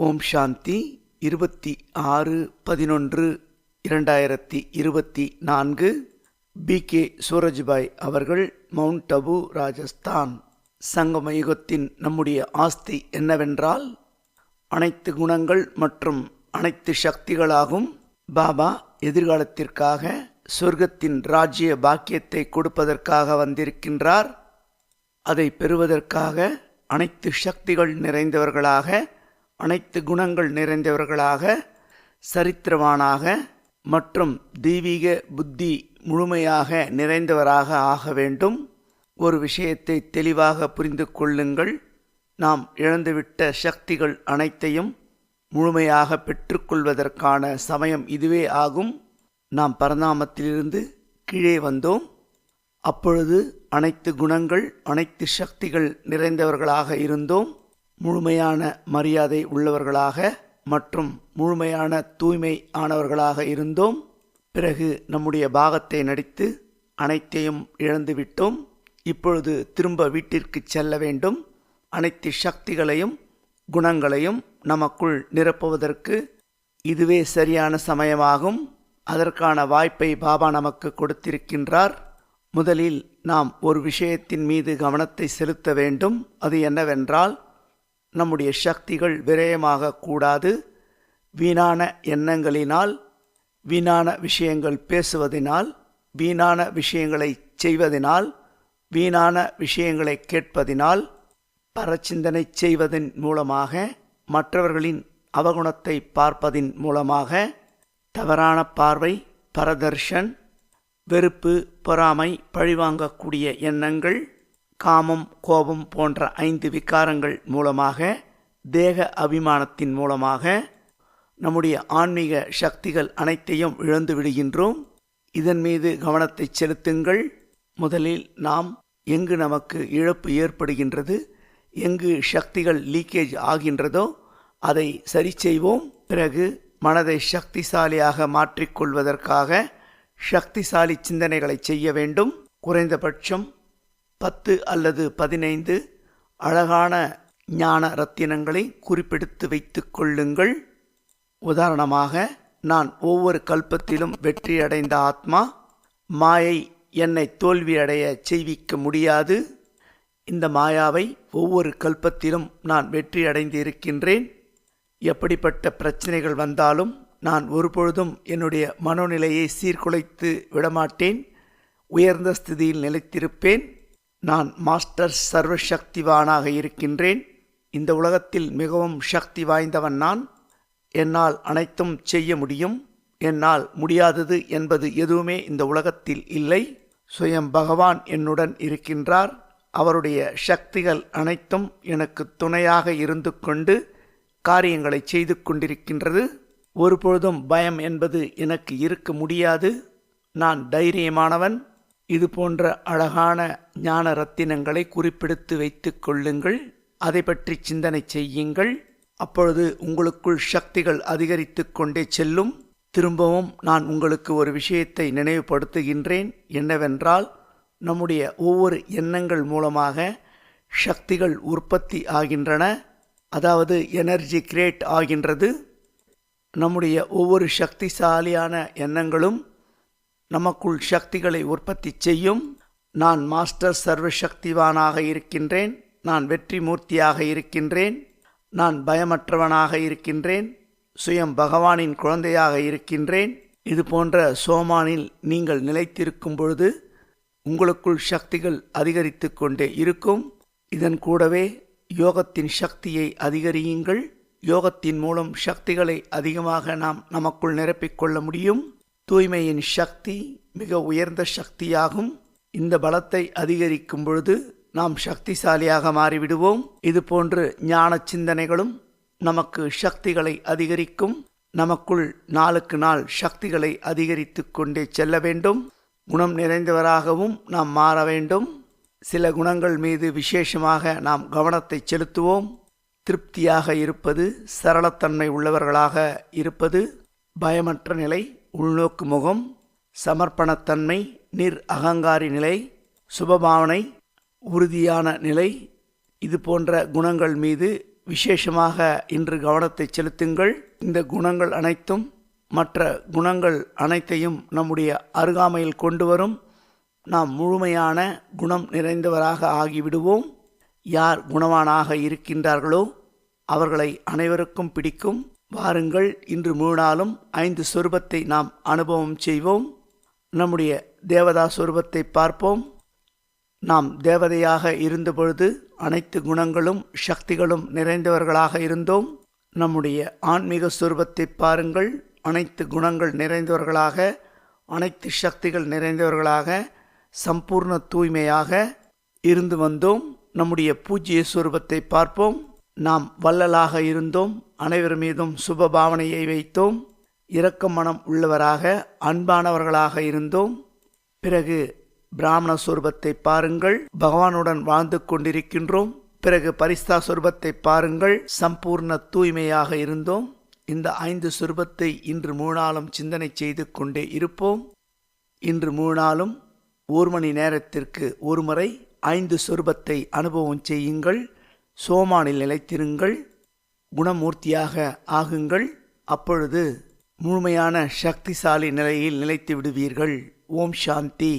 ஓம் சாந்தி. இருபத்தி ஆறு பதினொன்று இரண்டாயிரத்தி இருபத்தி நான்கு. பி. கே. சூரஜ்பாய் அவர்கள் மவுண்ட் அபு ராஜஸ்தான். சங்கம யுகத்தின் நம்முடைய ஆஸ்தி என்னவென்றால் அனைத்து குணங்கள் மற்றும் அனைத்து சக்திகளாகும். பாபா எதிர்காலத்திற்காக சொர்க்கத்தின் ராஜ்ய பாக்கியத்தை கொடுப்பதற்காக வந்திருக்கின்றார். அதை பெறுவதற்காக அனைத்து சக்திகள் நிறைந்தவர்களாக அனைத்து குணங்கள் நிறைந்தவர்களாக சரித்திரவானாக மற்றும் தெய்வீக புத்தி முழுமையாக நிறைந்தவராக ஆக வேண்டும். ஒரு விஷயத்தை தெளிவாக புரிந்து கொள்ளுங்கள். நாம் இழந்துவிட்ட சக்திகள் அனைத்தையும் முழுமையாக பெற்றுக்கொள்வதற்கான சமயம் இதுவே ஆகும். நாம் பரந்தாமத்திலிருந்து கீழே வந்தோம். அப்பொழுது அனைத்து குணங்கள் அனைத்து சக்திகள் நிறைந்தவர்களாக இருந்தோம். முழுமையான மரியாதை உள்ளவர்களாக மற்றும் முழுமையான தூய்மை ஆனவர்களாக இருந்தோம். பிறகு நம்முடைய பாகத்தை நடித்து அனைத்தையும் இழந்துவிட்டோம். இப்பொழுது திரும்ப வீட்டிற்கு செல்ல வேண்டும். அனைத்து சக்திகளையும் குணங்களையும் நமக்குள் நிரப்புவதற்கு இதுவே சரியான சமயமாகும். அதற்கான வாய்ப்பை பாபா நமக்கு கொடுத்திருக்கின்றார். முதலில் நாம் ஒரு விஷயத்தின் மீது கவனத்தை செலுத்த வேண்டும். அது என்னவென்றால் நம்முடைய சக்திகள் விரயமாக கூடாது. வீணான எண்ணங்களினால் வீணான விஷயங்கள் பேசுவதினால் வீணான விஷயங்களை செய்வதனால் வீணான விஷயங்களை கேட்பதினால் பரச்சிந்தனை செய்வதன் மூலமாக மற்றவர்களின் அவகுணத்தை பார்ப்பதின் மூலமாக தவறான பார்வை பரதர்ஷன் வெறுப்பு பொறாமை பழிவாங்கக்கூடிய எண்ணங்கள் காமம் கோபம் போன்ற ஐந்து விகாரங்கள் மூலமாக தேக அபிமானத்தின் மூலமாக நம்முடைய ஆன்மீக சக்திகள் அனைத்தையும் இழந்து விடுகின்றோம். இதன் மீது கவனத்தை செலுத்துங்கள். முதலில் நாம் எங்கு நமக்கு இழப்பு ஏற்படுகின்றது எங்கு சக்திகள் லீக்கேஜ் ஆகின்றதோ அதை சரி செய்வோம். பிறகு மனதை சக்திசாலியாக மாற்றிக்கொள்வதற்காக சக்திசாலி சிந்தனைகளை செய்ய வேண்டும். குறைந்தபட்சம் பத்து அல்லது பதினைந்து அழகான ஞான ரத்தினங்களை குறிப்பெடுத்து வைத்து கொள்ளுங்கள். உதாரணமாக நான் ஒவ்வொரு கல்பத்திலும் வெற்றியடைந்த ஆத்மா மாயை என்னை தோல்வியடைய செய்விக்க முடியாது. இந்த மாயாவை ஒவ்வொரு கல்பத்திலும் நான் வெற்றி அடைந்து இருக்கின்றேன் எப்படிப்பட்ட பிரச்சனைகள் வந்தாலும் நான் ஒருபொழுதும் என்னுடைய மனோநிலையை சீர்குலைத்து விடமாட்டேன். உயர்ந்த ஸ்திதியில் நிலைத்திருப்பேன். நான் மாஸ்டர் சர்வசக்திவானாக இருக்கின்றேன். இந்த உலகத்தில் மிகவும் சக்தி வாய்ந்தவன் நான். என்னால் அனைத்தும் செய்ய முடியும். என்னால் முடியாதது என்பது எதுவுமே இந்த உலகத்தில் இல்லை. சுயம் பகவான் என்னுடன் இருக்கின்றார். அவருடைய சக்திகள் அனைத்தும் எனக்கு துணையாக இருந்து கொண்டு காரியங்களை செய்து கொண்டிருக்கின்றது. ஒருபொழுதும் பயம் என்பது எனக்கு இருக்க முடியாது. நான் தைரியமானவன். இது போன்ற அழகான ஞான ரத்தினங்களை குறிப்பெடுத்து வைத்து கொள்ளுங்கள். அதை பற்றி சிந்தனை செய்யுங்கள். அப்பொழுது உங்களுக்குள் சக்திகள் அதிகரித்து கொண்டே செல்லும். திரும்பவும் நான் உங்களுக்கு ஒரு விஷயத்தை நினைவுபடுத்துகின்றேன். என்னவென்றால் நம்முடைய ஒவ்வொரு எண்ணங்கள் மூலமாக சக்திகள் உற்பத்தி ஆகின்றன. அதாவது எனர்ஜி கிரியேட் ஆகின்றது. நம்முடைய ஒவ்வொரு சக்திசாலியான எண்ணங்களும் நமக்குள் சக்திகளை உற்பத்தி செய்யும். நான் மாஸ்டர் சர்வசக்திவானாக இருக்கின்றேன். நான் வெற்றி மூர்த்தியாக இருக்கின்றேன். நான் பயமற்றவனாக இருக்கின்றேன். சுயம் பகவானின் குழந்தையாக இருக்கின்றேன். இது போன்ற சோமானில் நீங்கள் நிலைத்திருக்கும் பொழுது உங்களுக்குள் சக்திகள் அதிகரித்து கொண்டே இருக்கும். இதன் கூடவே யோகத்தின் சக்தியை அதிகரியுங்கள். யோகத்தின் மூலம் சக்திகளை அதிகமாக நாம் நமக்குள் நிரப்பிக்கொள்ள முடியும். தூய்மையின் சக்தி மிக உயர்ந்த சக்தியாகும். இந்த பலத்தை அதிகரிக்கும் பொழுது நாம் சக்திசாலியாக மாறிவிடுவோம். இது போன்று ஞான சிந்தனைகளும் நமக்கு சக்திகளை அதிகரிக்கும். நமக்குள் நாளுக்கு நாள் சக்திகளை அதிகரித்து கொண்டே செல்ல வேண்டும். குணம் நிறைந்தவராகவும் நாம் மாற வேண்டும். சில குணங்கள் மீது விசேஷமாக நாம் கவனத்தை செலுத்துவோம். திருப்தியாக இருப்பது சரளத்தன்மை உள்ளவர்களாக இருப்பது பயமற்ற நிலை. உள்நோக்கு முகம் சமர்ப்பணத்தன்மை நிர் அகங்காரி நிலை சுபபாவனை உறுதியான நிலை இது போன்ற குணங்கள் மீது விசேஷமாக இன்று கவனத்தை செலுத்துங்கள். இந்த குணங்கள் அனைத்தும் மற்ற குணங்கள் அனைத்தையும் நம்முடைய அருகாமையில் கொண்டு வரும். நாம் முழுமையான குணம் நிறைந்தவராக ஆகிவிடுவோம். யார் குணவானாக இருக்கின்றார்களோ அவர்களை அனைவருக்கும் பிடிக்கும். வாருங்கள் இன்று முழு நாளும் ஐந்து சொருபத்தை நாம் அனுபவம் செய்வோம். நம்முடைய தேவதா சொருபத்தை பார்ப்போம். நாம் தேவதையாக இருந்தபொழுது அனைத்து குணங்களும் சக்திகளும் நிறைந்தவர்களாக இருந்தோம். நம்முடைய ஆன்மீக சொருபத்தை பாருங்கள். அனைத்து குணங்கள் நிறைந்தவர்களாக அனைத்து சக்திகள் நிறைந்தவர்களாக சம்பூர்ண தூய்மையாக இருந்து வந்தோம். நம்முடைய பூஜ்ய சொரூபத்தை பார்ப்போம். நாம் வள்ளலாக இருந்தோம் அனைவர் மீதும் சுப பாவனையை வைத்தோம் இரக்க மனம் உள்ளவராக அன்பானவர்களாக இருந்தோம். பிறகு பிராமண சொரூபத்தை பாருங்கள் பகவானுடன் வாழ்ந்து கொண்டிருக்கின்றோம். பிறகு பரிஸ்தா சொரூபத்தை பாருங்கள் சம்பூர்ண தூய்மையாக இருந்தோம். இந்த ஐந்து சொரூபத்தை இன்று மூணாலும் சிந்தனை செய்து கொண்டே இருப்போம். இன்று மூணாலும் ஒரு மணி நேரத்திற்கு ஒரு முறை ஐந்து சொரூபத்தை அனுபவம் செய்யுங்கள். சோமானில் நிலைத்திருங்கள் குணமூர்த்தியாக ஆகுங்கள் அப்பொழுது முழுமையான சக்திசாலி நிலையில் நிலைத்து விடுவீர்கள். ஓம் சாந்தி.